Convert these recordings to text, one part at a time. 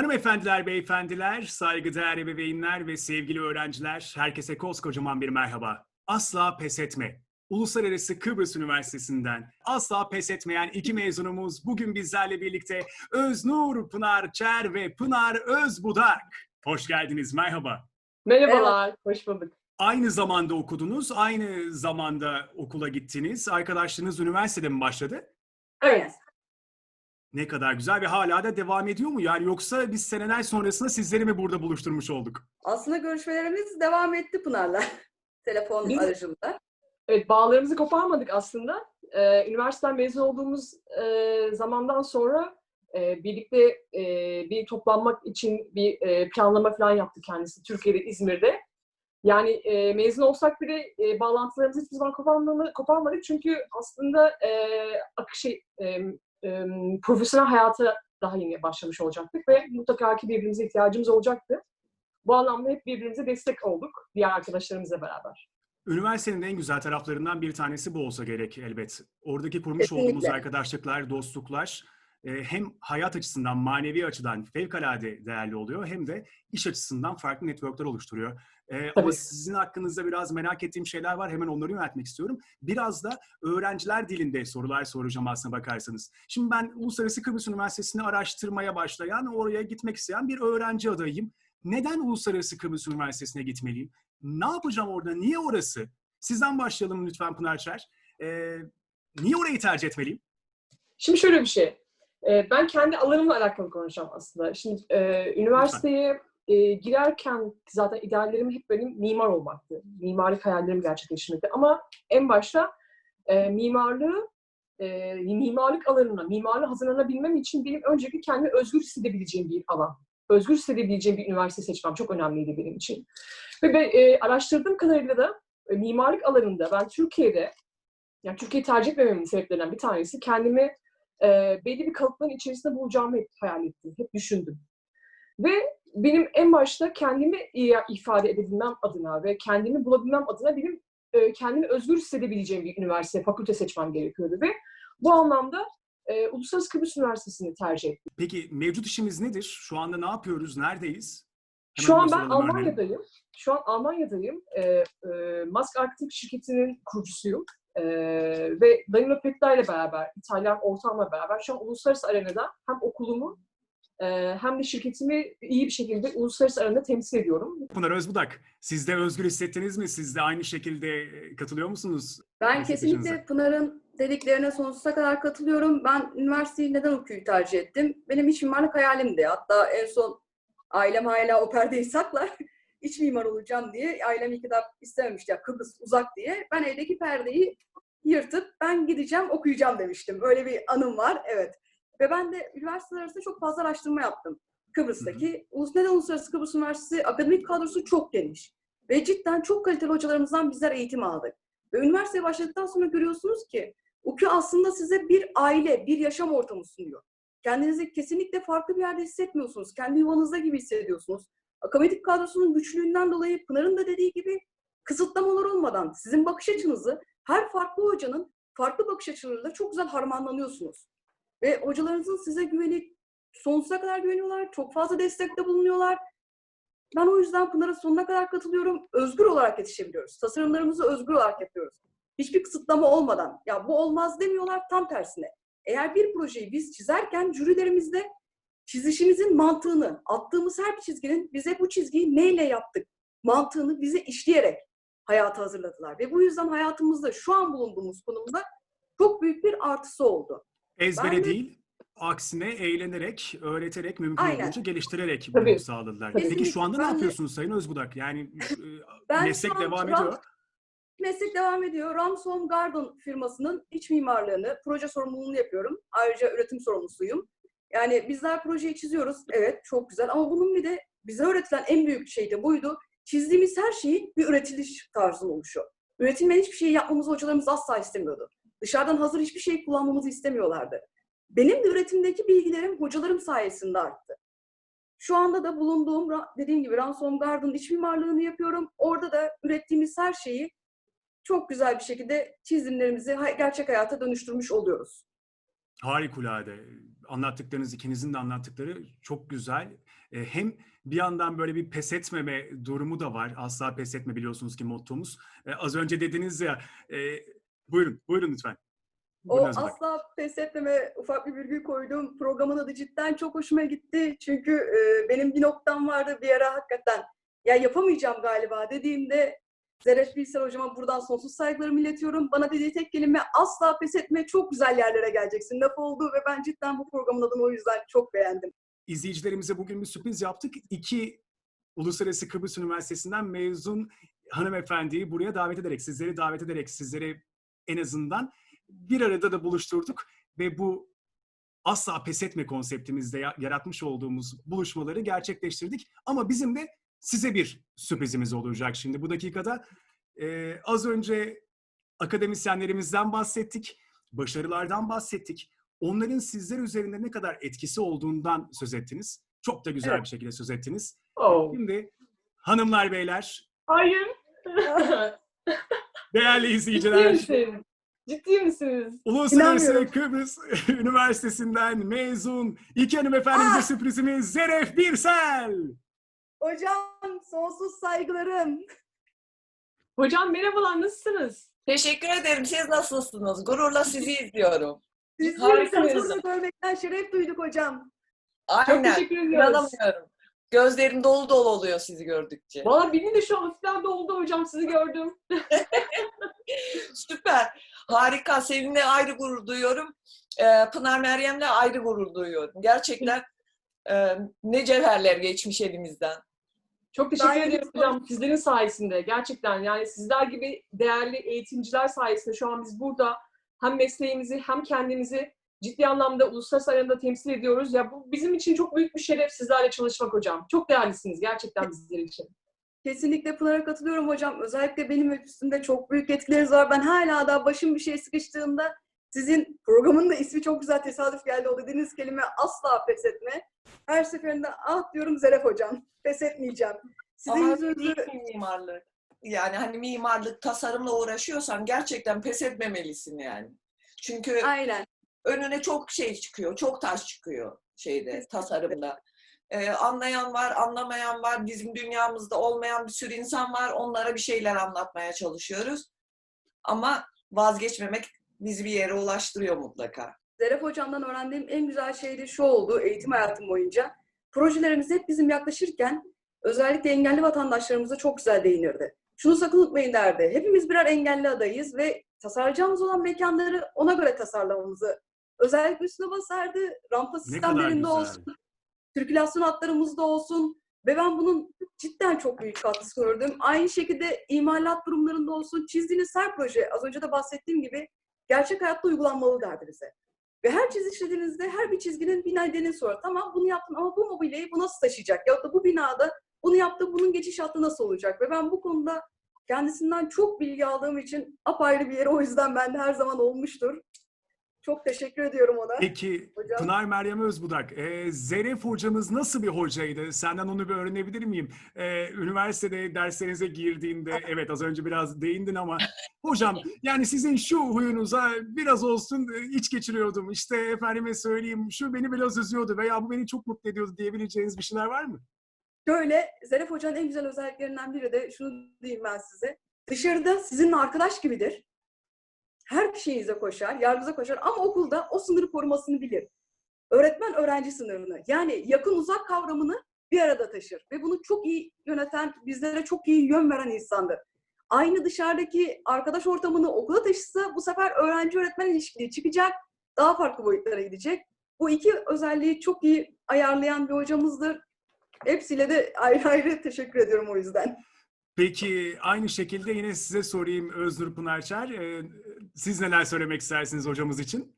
Hanımefendiler, beyefendiler, saygıdeğer ebeveynler ve sevgili öğrenciler, herkese koskocaman bir merhaba. Asla pes etme. Uluslararası Kıbrıs Üniversitesi'nden asla pes etmeyen iki mezunumuz bugün bizlerle birlikte Öznur Pınar Çer ve Pınar Özbudak. Hoş geldiniz, merhaba. Merhabalar, hoş bulduk. Aynı zamanda okudunuz, aynı zamanda okula gittiniz. Arkadaşlarınız üniversitede mi başladı? Evet, Ne kadar güzel ve hala da devam ediyor mu? Yani yoksa biz seneler sonrasında sizleri mi burada buluşturmuş olduk? Aslında görüşmelerimiz devam etti Pınar'la. Telefon Biz- aracılığında. evet bağlarımızı koparmadık aslında. Ee, üniversiteden mezun olduğumuz e, zamandan sonra e, birlikte e, bir toplanmak için bir e, planlama falan yaptı kendisi Türkiye'de, İzmir'de. Yani e, mezun olsak bile e, bağlantılarımızı hiçbir zaman koparmadık, koparmadık çünkü aslında e, akış şey, e, e, profesyonel hayata daha yeni başlamış olacaktık ve mutlaka ki birbirimize ihtiyacımız olacaktı. Bu anlamda hep birbirimize destek olduk diğer arkadaşlarımızla beraber. Üniversitenin en güzel taraflarından bir tanesi bu olsa gerek elbet. Oradaki kurmuş Kesinlikle. olduğumuz arkadaşlıklar, dostluklar e, hem hayat açısından, manevi açıdan fevkalade değerli oluyor hem de iş açısından farklı networkler oluşturuyor. E, ama sizin hakkınızda biraz merak ettiğim şeyler var. Hemen onları yöneltmek istiyorum. Biraz da öğrenciler dilinde sorular soracağım aslına bakarsanız. Şimdi ben Uluslararası Kıbrıs Üniversitesi'ni araştırmaya başlayan, oraya gitmek isteyen bir öğrenci adayım. Neden Uluslararası Kıbrıs Üniversitesi'ne gitmeliyim? Ne yapacağım orada? Niye orası? Sizden başlayalım lütfen Pınar Çer. Ee, niye orayı tercih etmeliyim? Şimdi şöyle bir şey. Ee, Ben kendi alanımla alakalı konuşacağım aslında. Şimdi e, üniversiteye e, girerken zaten ideallerim hep benim mimar olmaktı. Mimarlık hayallerimi gerçekleştirmekti. Ama en başta e, mimarlığı e, mimarlık alanına, mimarlığa hazırlanabilmem için benim öncelikle kendimi özgür hissedebileceğim bir alan. Özgür hissedebileceğim bir üniversite seçmem çok önemliydi benim için. Ve ben, e, araştırdığım kadarıyla da e, mimarlık alanında ben Türkiye'de, yani Türkiye'yi tercih etmememin sebeplerinden bir tanesi kendimi e, belli bir kalıpların içerisinde bulacağımı hep hayal ettim, hep düşündüm. Ve benim en başta kendimi ifade edebilmem adına ve kendimi bulabilmem adına benim e, kendimi özgür hissedebileceğim bir üniversite, fakülte seçmem gerekiyordu ve bu anlamda e, Uluslararası Kıbrıs Üniversitesi'ni tercih ettim. Peki mevcut işimiz nedir? Şu anda ne yapıyoruz? Neredeyiz? Hemen Şu an ben. Almanya'dayım. Şu an Almanya'dayım. E, e, Musk Arctic şirketinin kurucusuyum. E, ve Danilo Petta ile beraber, İtalyan ortamla beraber şu an uluslararası arenada hem okulumu e, hem de şirketimi iyi bir şekilde uluslararası arenada temsil ediyorum. Pınar Özbudak, siz de özgür hissettiniz mi? Siz de aynı şekilde katılıyor musunuz? Ben kesinlikle Pınar'ın dediklerine sonsuza kadar katılıyorum. Ben üniversiteyi neden okuyu tercih ettim? Benim iç mimarlık hayalimdi. Hatta en son ailem hala o perdeyi saklar. İç mimar olacağım diye. Ailem kitap istememişti ya Kıbrıs uzak diye. Ben evdeki perdeyi yırtıp ben gideceğim okuyacağım demiştim. Öyle bir anım var. Evet. Ve ben de üniversiteler arasında çok fazla araştırma yaptım. Kıbrıs'taki. Ulus Neden Uluslararası Kıbrıs Üniversitesi akademik kadrosu çok geniş. Ve cidden çok kaliteli hocalarımızdan bizler eğitim aldık. Ve üniversiteye başladıktan sonra görüyorsunuz ki UKÜ aslında size bir aile, bir yaşam ortamı sunuyor. Kendinizi kesinlikle farklı bir yerde hissetmiyorsunuz. Kendi yuvanızda gibi hissediyorsunuz. Akademik kadrosunun güçlüğünden dolayı Pınar'ın da dediği gibi kısıtlamalar olmadan sizin bakış açınızı her farklı hocanın farklı bakış açılarıyla çok güzel harmanlanıyorsunuz. Ve hocalarınızın size güveni sonsuza kadar güveniyorlar. Çok fazla destekte bulunuyorlar. Ben o yüzden Pınar'a sonuna kadar katılıyorum. Özgür olarak yetişebiliyoruz. Tasarımlarımızı özgür olarak yapıyoruz. Hiçbir kısıtlama olmadan. Ya bu olmaz demiyorlar tam tersine. Eğer bir projeyi biz çizerken jürilerimizde çizişimizin mantığını, attığımız her bir çizginin bize bu çizgiyi neyle yaptık mantığını bize işleyerek hayata hazırladılar. Ve bu yüzden hayatımızda şu an bulunduğumuz konumda çok büyük bir artısı oldu. Ezbere Ben de- değil, aksine eğlenerek, öğreterek, mümkün Aynen. olduğunca geliştirerek bunu Tabii. sağladılar. Tabii. Peki şu anda ne Ben de- yapıyorsunuz Sayın Özbudak? Yani e, Ben meslek devam Ram- ediyor. Meslek devam ediyor. Ramson Garden firmasının iç mimarlığını, proje sorumluluğunu yapıyorum. Ayrıca üretim sorumlusuyum. Yani bizler projeyi çiziyoruz. Evet çok güzel ama bunun bir de bize öğretilen en büyük şey de buydu. Çizdiğimiz her şeyin bir üretiliş tarzı oluşu. Üretilmeyen hiçbir şey yapmamızı hocalarımız asla istemiyordu. Dışarıdan hazır hiçbir şey kullanmamızı istemiyorlardı. Benim de üretimdeki bilgilerim hocalarım sayesinde arttı. Şu anda da bulunduğum dediğim gibi Ransom Garden iç mimarlığını yapıyorum. Orada da ürettiğimiz her şeyi çok güzel bir şekilde çizimlerimizi gerçek hayata dönüştürmüş oluyoruz. Harikulade. Anlattıklarınız, ikinizin de anlattıkları çok güzel. E, hem bir yandan böyle bir pes etmeme durumu da var. Asla pes etme biliyorsunuz ki mottomuz. E, az önce dediniz ya, e, buyurun, buyurun lütfen. O Özbudak. asla pes etmeme ufak bir virgül koyduğum programın adı cidden çok hoşuma gitti. Çünkü e, benim bir noktam vardı bir ara hakikaten. Ya yapamayacağım galiba dediğimde Zeref Bilsel hocama buradan sonsuz saygılarımı iletiyorum. Bana dediği tek kelime asla pes etme çok güzel yerlere geleceksin laf oldu ve ben cidden bu programın adını o yüzden çok beğendim. izleyicilerimize bugün bir sürpriz yaptık. İki Uluslararası Kıbrıs Üniversitesi'nden mezun hanımefendiyi buraya davet ederek, sizleri davet ederek, sizleri en azından bir arada da buluşturduk ve bu asla pes etme konseptimizde ya- yaratmış olduğumuz buluşmaları gerçekleştirdik. Ama bizim de size bir sürprizimiz olacak şimdi bu dakikada. Ee, az önce akademisyenlerimizden bahsettik, başarılardan bahsettik. Onların sizler üzerinde ne kadar etkisi olduğundan söz ettiniz. Çok da güzel Evet. bir şekilde söz ettiniz. Oh. Şimdi hanımlar beyler, Hayır. değerli Ciddi izleyiciler, misin? Ciddi misiniz? Uluslararası. Kıbrıs Üniversitesi'nden mezun iki hanımefendimize Ah! sürprizimiz Zeref Birsel. Hocam sonsuz saygılarım. Hocam merhabalar nasılsınız? Teşekkür ederim. Siz nasılsınız? Gururla sizi izliyorum. Sizi Harikasınız. insanlarla görmekten şeref duyduk hocam. Çok Aynen. teşekkür ediyoruz. Gözlerim dolu dolu oluyor sizi gördükçe. Valla benim de şu an hafiften doldu hocam sizi gördüm. Süper. Harika. Seninle ayrı gurur duyuyorum. Ee, Pınar Meryem'le ayrı gurur duyuyorum. Gerçekten e, ne cevherler geçmiş elimizden. Çok teşekkür Ben- ederim hocam sizlerin sayesinde. Gerçekten yani sizler gibi değerli eğitimciler sayesinde şu an biz burada hem mesleğimizi hem kendimizi ciddi anlamda uluslararası arenada temsil ediyoruz. Ya bu bizim için çok büyük bir şeref sizlerle çalışmak hocam. Çok değerlisiniz gerçekten bizler için. Kesinlikle Pınar'a katılıyorum hocam. Özellikle benim üstümde çok büyük etkileriniz var. Ben hala daha başım bir şey sıkıştığında sizin programın da ismi çok güzel tesadüf geldi. O dediğiniz kelime asla pes etme. Her seferinde ah diyorum Zeref hocam. Pes etmeyeceğim. Sizin Ama yüzünüzü mimarlık? Yani hani mimarlık, tasarımla uğraşıyorsan gerçekten pes etmemelisin yani. Çünkü aynen. önüne çok şey çıkıyor, çok taş çıkıyor şeyde, tasarımda. Ee, anlayan var, anlamayan var, bizim dünyamızda olmayan bir sürü insan var. Onlara bir şeyler anlatmaya çalışıyoruz. Ama vazgeçmemek bizi bir yere ulaştırıyor mutlaka. Zeref hocamdan öğrendiğim en güzel şey de şu oldu eğitim hayatım boyunca. Projelerimiz hep bizim yaklaşırken özellikle engelli vatandaşlarımıza çok güzel değinirdi. Şunu sakın unutmayın derdi. Hepimiz birer engelli adayız ve tasarlayacağımız olan mekanları ona göre tasarlamamızı özellikle üstüne basardı. Rampa sistemlerinde olsun, sirkülasyon hatlarımızda olsun ve ben bunun cidden çok büyük katkısı gördüm. Aynı şekilde imalat durumlarında olsun çizdiğiniz her proje az önce de bahsettiğim gibi gerçek hayatta uygulanmalı derdi bize. Ve her çizişlediğinizde her bir çizginin bir nedeni sonra tamam bunu yaptım ama bu mobilyayı bu nasıl taşıyacak? Ya da bu binada bunu yaptı bunun geçiş hattı nasıl olacak? Ve ben bu konuda kendisinden çok bilgi aldığım için apayrı bir yere o yüzden bende her zaman olmuştur. Çok teşekkür ediyorum ona. Peki Hocam. Pınar Meryem Özbudak, e, Zeref hocamız nasıl bir hocaydı? Senden onu bir öğrenebilir miyim? E, üniversitede derslerinize girdiğinde, evet az önce biraz değindin ama hocam yani sizin şu huyunuza biraz olsun e, iç geçiriyordum. İşte efendime söyleyeyim şu beni biraz üzüyordu veya bu beni çok mutlu ediyordu diyebileceğiniz bir şeyler var mı? Şöyle, Zeref Hoca'nın en güzel özelliklerinden biri de şunu diyeyim ben size. Dışarıda sizinle arkadaş gibidir. Her şeyinize koşar, yardımınıza koşar ama okulda o sınırı korumasını bilir. Öğretmen öğrenci sınırını yani yakın uzak kavramını bir arada taşır. Ve bunu çok iyi yöneten, bizlere çok iyi yön veren insandır. Aynı dışarıdaki arkadaş ortamını okula taşısa bu sefer öğrenci öğretmen ilişkiliği çıkacak. Daha farklı boyutlara gidecek. Bu iki özelliği çok iyi ayarlayan bir hocamızdır. Hepsiyle de ayrı ayrı teşekkür ediyorum o yüzden. Peki aynı şekilde yine size sorayım Öznur Pınarçer. E, siz neler söylemek istersiniz hocamız için?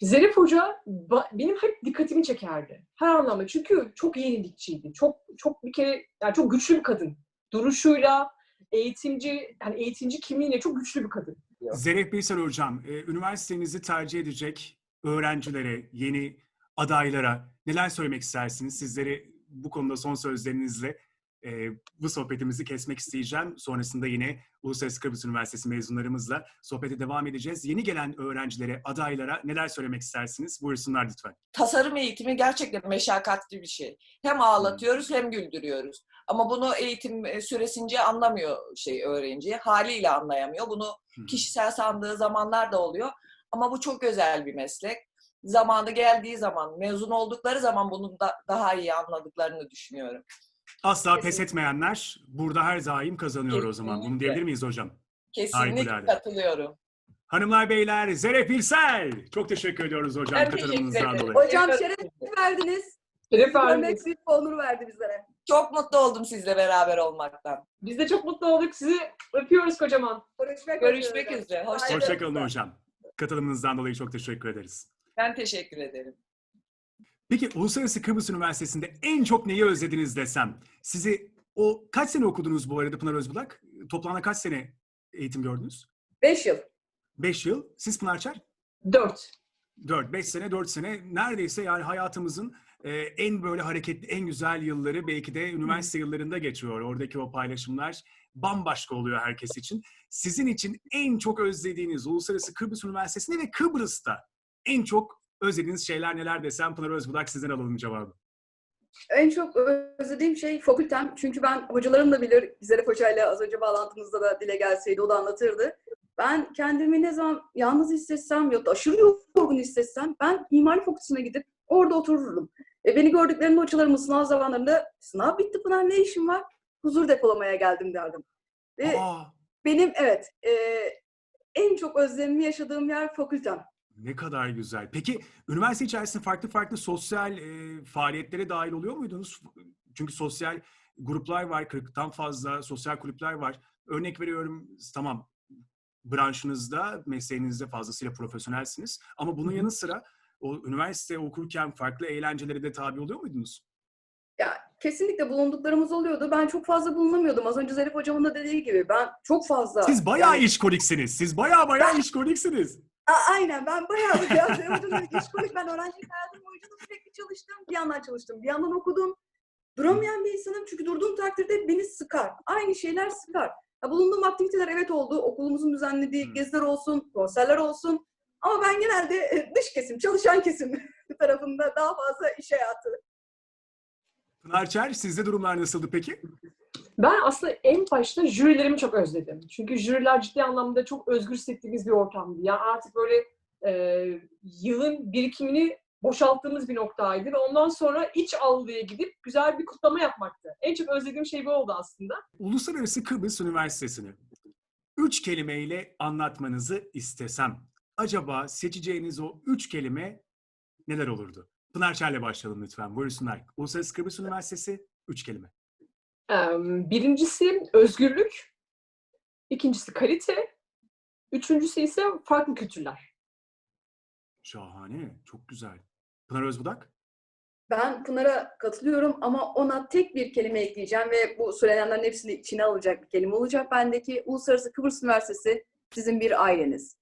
Zerif Hoca ba- benim hep dikkatimi çekerdi. Her anlamda. Çünkü çok yenilikçiydi. Çok çok bir kere yani çok güçlü bir kadın. Duruşuyla, eğitimci, yani eğitimci kimliğiyle çok güçlü bir kadın. Zeref Birsel Hocam, e, üniversitenizi tercih edecek öğrencilere, yeni adaylara neler söylemek istersiniz? Sizleri bu konuda son sözlerinizle e, bu sohbetimizi kesmek isteyeceğim. Sonrasında yine Uluslararası Kıbrıs Üniversitesi mezunlarımızla sohbete devam edeceğiz. Yeni gelen öğrencilere, adaylara neler söylemek istersiniz? Buyursunlar lütfen. tasarım eğitimi gerçekten meşakkatli bir şey. Hem ağlatıyoruz hem güldürüyoruz. Ama bunu eğitim e, süresince anlamıyor şey öğrenci. Haliyle anlayamıyor. Bunu kişisel sandığı zamanlar da oluyor. Ama bu çok özel bir meslek. Zamanı geldiği zaman, mezun oldukları zaman bunu da daha iyi anladıklarını düşünüyorum. Asla pes Kesinlikle. etmeyenler burada her daim kazanıyor o zaman. Bunu Kesinlikle. diyebilir miyiz hocam? Kesinlikle Harikulade. katılıyorum. Hanımlar beyler Zeref İrsel. Çok teşekkür ediyoruz hocam Ben teşekkür katılımınızdan ederim. dolayı. Hocam Evet. şeref verdiniz. Şeref verdiniz. büyük bir onur verdi bizlere. Çok mutlu oldum sizle beraber olmaktan. Biz de çok mutlu olduk. Sizi öpüyoruz kocaman. Görüşmek, Görüşmek üzere. Hoşça kalın. Hoşçakalın hocam. Katılımınızdan dolayı çok teşekkür ederiz. Ben teşekkür ederim. Peki Uluslararası Kıbrıs Üniversitesi'nde en çok neyi özlediniz desem? Sizi o kaç sene okudunuz bu arada Pınar Özbulak? Toplamda kaç sene eğitim gördünüz? Beş yıl. 5 yıl. Siz Pınarçar? Dört. 4, 5 sene, 4 sene. Neredeyse yani hayatımızın e, en böyle hareketli, en güzel yılları belki de üniversite yıllarında geçiyor. Oradaki o paylaşımlar bambaşka oluyor herkes için. Sizin için en çok özlediğiniz Uluslararası Kıbrıs Üniversitesi'nde ve Kıbrıs'ta en çok özlediğiniz şeyler neler desem Pınar Özbulak sizden alalım cevabı. En çok özlediğim şey fakültem. Çünkü ben hocalarım da bilir. Zeref Hoca ile az önce bağlantımızda da dile gelseydi o da anlatırdı. Ben kendimi ne zaman yalnız hissetsem ya da aşırı yorgun hissetsem ben mimarlık fakültesine gidip orada otururum. Ve beni gördüklerinde hocalarımın sınav zamanlarında sınav bitti Pınar ne işin var? Huzur depolamaya geldim derdim. Ve Aa, benim evet e, en çok özlemimi yaşadığım yer fakültem. Ne kadar güzel. Peki üniversite içerisinde farklı farklı sosyal e, faaliyetlere dahil oluyor muydunuz? Çünkü sosyal gruplar var, 40'tan fazla sosyal kulüpler var. Örnek veriyorum, tamam branşınızda, mesleğinizde fazlasıyla profesyonelsiniz. Ama bunun yanı sıra o üniversite okurken farklı eğlencelere de tabi oluyor muydunuz? Ya kesinlikle bulunduklarımız oluyordu. Ben çok fazla bulunamıyordum. Az önce Zarif hocamın da dediği gibi ben çok fazla... Siz bayağı yani- işkoliksiniz. Siz bayağı bayağı işkoliksiniz. A- aynen ben bayağı bir ya Zarif hocam dedi, işkolik. Ben öğrencilik hayatım boyunca da sürekli çalıştım. Bir yandan çalıştım, bir yandan okudum. Duramayan bir insanım çünkü durduğum takdirde beni sıkar. Aynı şeyler sıkar. Ya bulunduğum aktiviteler evet oldu. Okulumuzun düzenlediği Hı. geziler olsun, konserler olsun. Ama ben genelde e, dış kesim, çalışan kesim tarafında daha fazla iş hayatı Pınar Çer, sizde durumlar nasıldı peki? Ben aslında en başta jürilerimi çok özledim. Çünkü jüriler ciddi anlamda çok özgür hissettiğimiz bir ortamdı. Yani artık böyle e, yılın birikimini boşalttığımız bir noktaydı ve ondan sonra iç avluya gidip güzel bir kutlama yapmaktı. En çok özlediğim şey bu oldu aslında. Uluslararası Kıbrıs Üniversitesi'ni üç kelimeyle anlatmanızı istesem, acaba seçeceğiniz o üç kelime neler olurdu? Pınar Çer'le başlayalım lütfen. Buyursunlar. Uluslararası Kıbrıs Üniversitesi, üç kelime. Birincisi özgürlük, ikincisi kalite, üçüncüsü ise farklı kültürler. Şahane, çok güzel. Pınar Özbudak? Ben Pınar'a katılıyorum ama ona tek bir kelime ekleyeceğim ve bu söylenenlerin hepsini içine alacak bir kelime olacak. Bendeki Uluslararası Kıbrıs Üniversitesi sizin bir aileniz.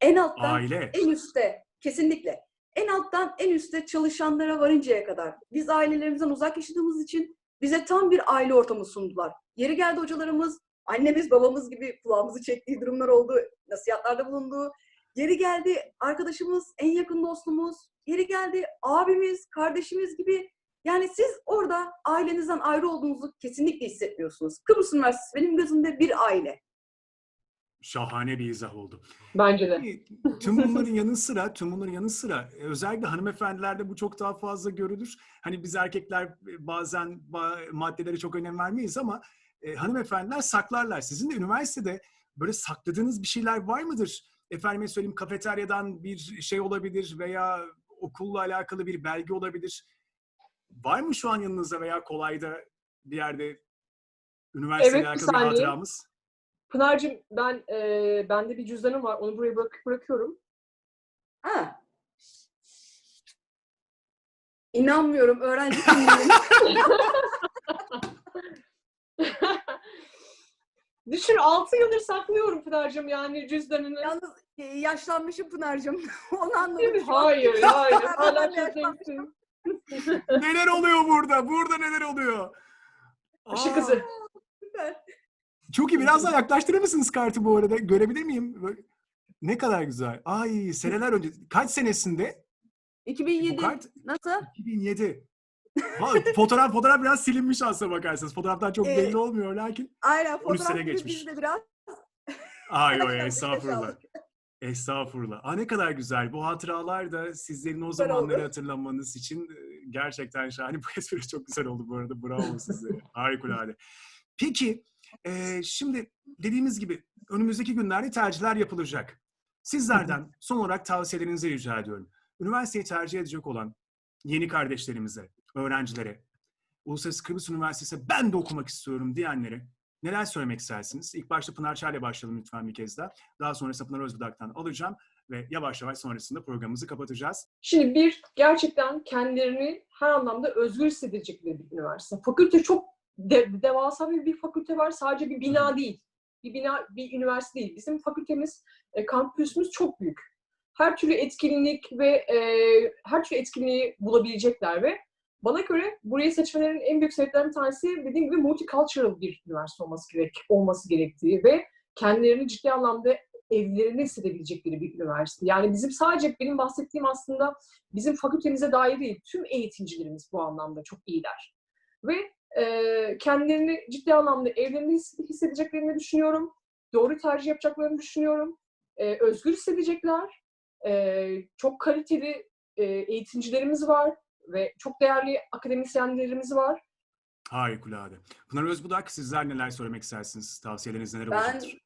En alttan Aile. en üste kesinlikle en alttan en üste çalışanlara varıncaya kadar biz ailelerimizden uzak yaşadığımız için bize tam bir aile ortamı sundular. Yeri geldi hocalarımız, annemiz babamız gibi kulağımızı çektiği durumlar oldu, nasihatlarda bulunduğu. Yeri geldi arkadaşımız, en yakın dostumuz, yeri geldi abimiz, kardeşimiz gibi. Yani siz orada ailenizden ayrı olduğunuzu kesinlikle hissetmiyorsunuz. Kıbrıs Üniversitesi benim gözümde bir aile. Şahane bir izah oldu. Bence de. Tüm bunların yanı sıra, tüm bunların yanı sıra e, özellikle hanımefendilerde bu çok daha fazla görülür. Hani biz erkekler e, bazen ba- maddelere çok önem vermeyiz ama e, hanımefendiler saklarlar. Sizin de üniversitede böyle sakladığınız bir şeyler var mıdır? Efendime söyleyeyim kafeteryadan bir şey olabilir veya okulla alakalı bir belge olabilir. Var mı şu an yanınızda veya kolayda bir yerde üniversiteyle Evet, alakalı bir hatıramız? Pınar'cığım ben e, bende bir cüzdanım var. Onu buraya bırak, bırakıyorum. Ha. İnanmıyorum öğrenci. Düşün 6 yıldır saklıyorum Pınar'cığım yani cüzdanını. Yalnız e, yaşlanmışım Pınar'cığım. Onu anladım. Hayır, hayır. Hala gençsin. neler oluyor burada? Burada neler oluyor? Işık Aa, hızı. Süper. Çok iyi. Biraz daha yaklaştırır mısınız kartı bu arada? Görebilir miyim? Böyle- Ne kadar güzel. Ay seneler önce. Kaç senesinde? 2007 Bu kart nasıl? 2007. Ha, fotoğraf fotoğraf biraz silinmiş aslına bakarsanız. Fotoğraftan çok Evet. belli olmuyor lakin. Aynen 13 sene fotoğraf geçmiş. bizde biraz. Ay Yaşa estağfurullah. Estağfurullah. Aa, ne kadar güzel. Bu hatıralar da sizlerin o zamanları hatırlamanız için e, gerçekten şahane. Bu espri çok güzel oldu bu arada. Bravo size. Harikulade. Peki, e, şimdi dediğimiz gibi önümüzdeki günlerde tercihler yapılacak. Sizlerden son olarak tavsiyelerinizi rica ediyorum. Üniversiteyi tercih edecek olan yeni kardeşlerimize, öğrencilere, Uluslararası Kıbrıs Üniversitesi'ne ben de okumak istiyorum diyenlere neler söylemek istersiniz? İlk başta Pınar Çay'la başlayalım lütfen bir kez daha. Daha sonrasında Pınar Özbudak'tan alacağım ve yavaş yavaş sonrasında programımızı kapatacağız. Şimdi bir, gerçekten kendilerini her anlamda özgür hissedecekleri bir üniversite. Fakülte çok de- devasa bir, bir fakülte var. Sadece bir bina değil. Bir bina, bir üniversite değil. Bizim fakültemiz, e, kampüsümüz çok büyük. Her türlü etkinlik ve e, her türlü etkinliği bulabilecekler ve bana göre burayı seçmelerinin en büyük sebeplerinden bir tanesi dediğim gibi multicultural bir üniversite olması gerek olması gerektiği ve kendilerini ciddi anlamda evlerini hissedebilecekleri bir üniversite. Yani bizim sadece benim bahsettiğim aslında bizim fakültemize dair değil, tüm eğitimcilerimiz bu anlamda çok iyiler. Ve kendilerini ciddi anlamda evlerinde his- hissedeceklerini düşünüyorum. Doğru tercih yapacaklarını düşünüyorum. Özgür hissedecekler. Çok kaliteli eğitimcilerimiz var ve çok değerli akademisyenlerimiz var. Harikulade. Pınar Özbudak sizler neler söylemek istersiniz? Tavsiyeleriniz neler Ben olacaktır?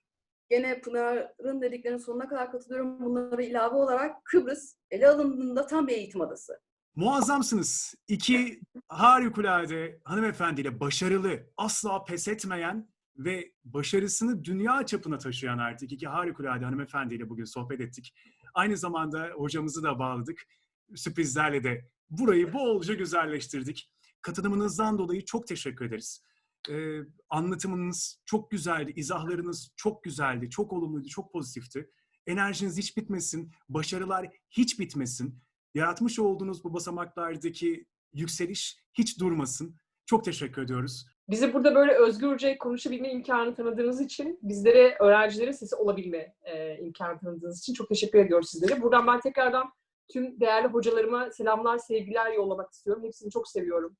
gene Pınar'ın dediklerinin sonuna kadar katılıyorum. Bunlara ilave olarak Kıbrıs ele alındığında tam bir eğitim adası. Muazzamsınız. İki harikulade hanımefendiyle başarılı, asla pes etmeyen ve başarısını dünya çapına taşıyan artık iki harikulade hanımefendiyle bugün sohbet ettik. Aynı zamanda hocamızı da bağladık. Sürprizlerle de burayı bolca güzelleştirdik. Katılımınızdan dolayı çok teşekkür ederiz. Ee, anlatımınız çok güzeldi, izahlarınız çok güzeldi, çok olumluydu, çok pozitifti. Enerjiniz hiç bitmesin, başarılar hiç bitmesin yaratmış olduğunuz bu basamaklardaki yükseliş hiç durmasın. Çok teşekkür ediyoruz. Bizi burada böyle özgürce konuşabilme imkanı tanıdığınız için, bizlere, öğrencilere sesi olabilme e, imkanı tanıdığınız için çok teşekkür ediyoruz sizlere. Buradan ben tekrardan tüm değerli hocalarıma selamlar, sevgiler yollamak istiyorum. Hepsini çok seviyorum.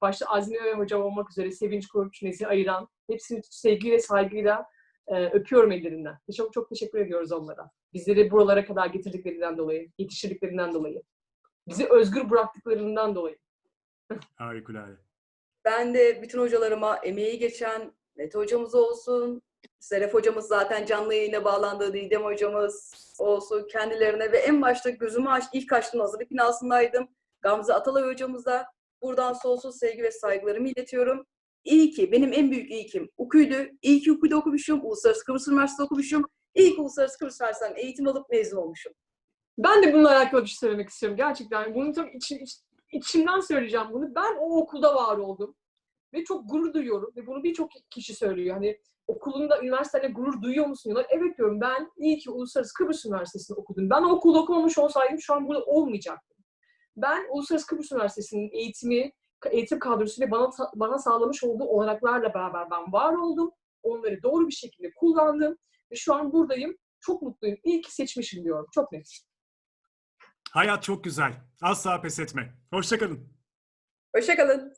Başta Azmi Öğe hocam olmak üzere Sevinç Koç, Nezih Ayıran, hepsini sevgiyle, saygıyla e, öpüyorum ellerinden. Çok çok teşekkür ediyoruz onlara. Bizleri buralara kadar getirdiklerinden dolayı, yetiştirdiklerinden dolayı. Bizi özgür bıraktıklarından dolayı. Harikulade. Ben de bütün hocalarıma emeği geçen Mete hocamız olsun, Seref hocamız zaten canlı yayına bağlandı, Didem hocamız olsun kendilerine ve en başta gözümü aç, ilk açtığım hazırlık binasındaydım. Gamze Atalay hocamıza buradan sonsuz sevgi ve saygılarımı iletiyorum. İyi ki, benim en büyük ilkim UKÜ'ydü. İyi ki UKÜ'de okumuşum, Uluslararası Kıbrıs Üniversitesi okumuşum. Ki Uluslararası Kıbrıs Üniversitesi'nden eğitim alıp mezun olmuşum. Ben de bununla alakalı bir şey söylemek istiyorum gerçekten. Bunu çok içi- iç- içimden söyleyeceğim bunu. Ben o okulda var oldum. Ve çok gurur duyuyorum. Ve bunu birçok kişi söylüyor. Hani okulunda, üniversitede gurur duyuyor musun diyorlar. Evet diyorum ben iyi ki Uluslararası Kıbrıs Üniversitesi'nde okudum. Ben o okulda okumamış olsaydım şu an burada olmayacaktım. Ben Uluslararası Kıbrıs Üniversitesi'nin eğitimi, eğitim kadrosuyla bana, bana sağlamış olduğu olanaklarla beraber ben var oldum. Onları doğru bir şekilde kullandım. Şu an buradayım. Çok mutluyum. İyi ki seçmişim diyorum. Çok net. Hayat çok güzel. Asla pes etme. Hoşçakalın. Hoşçakalın.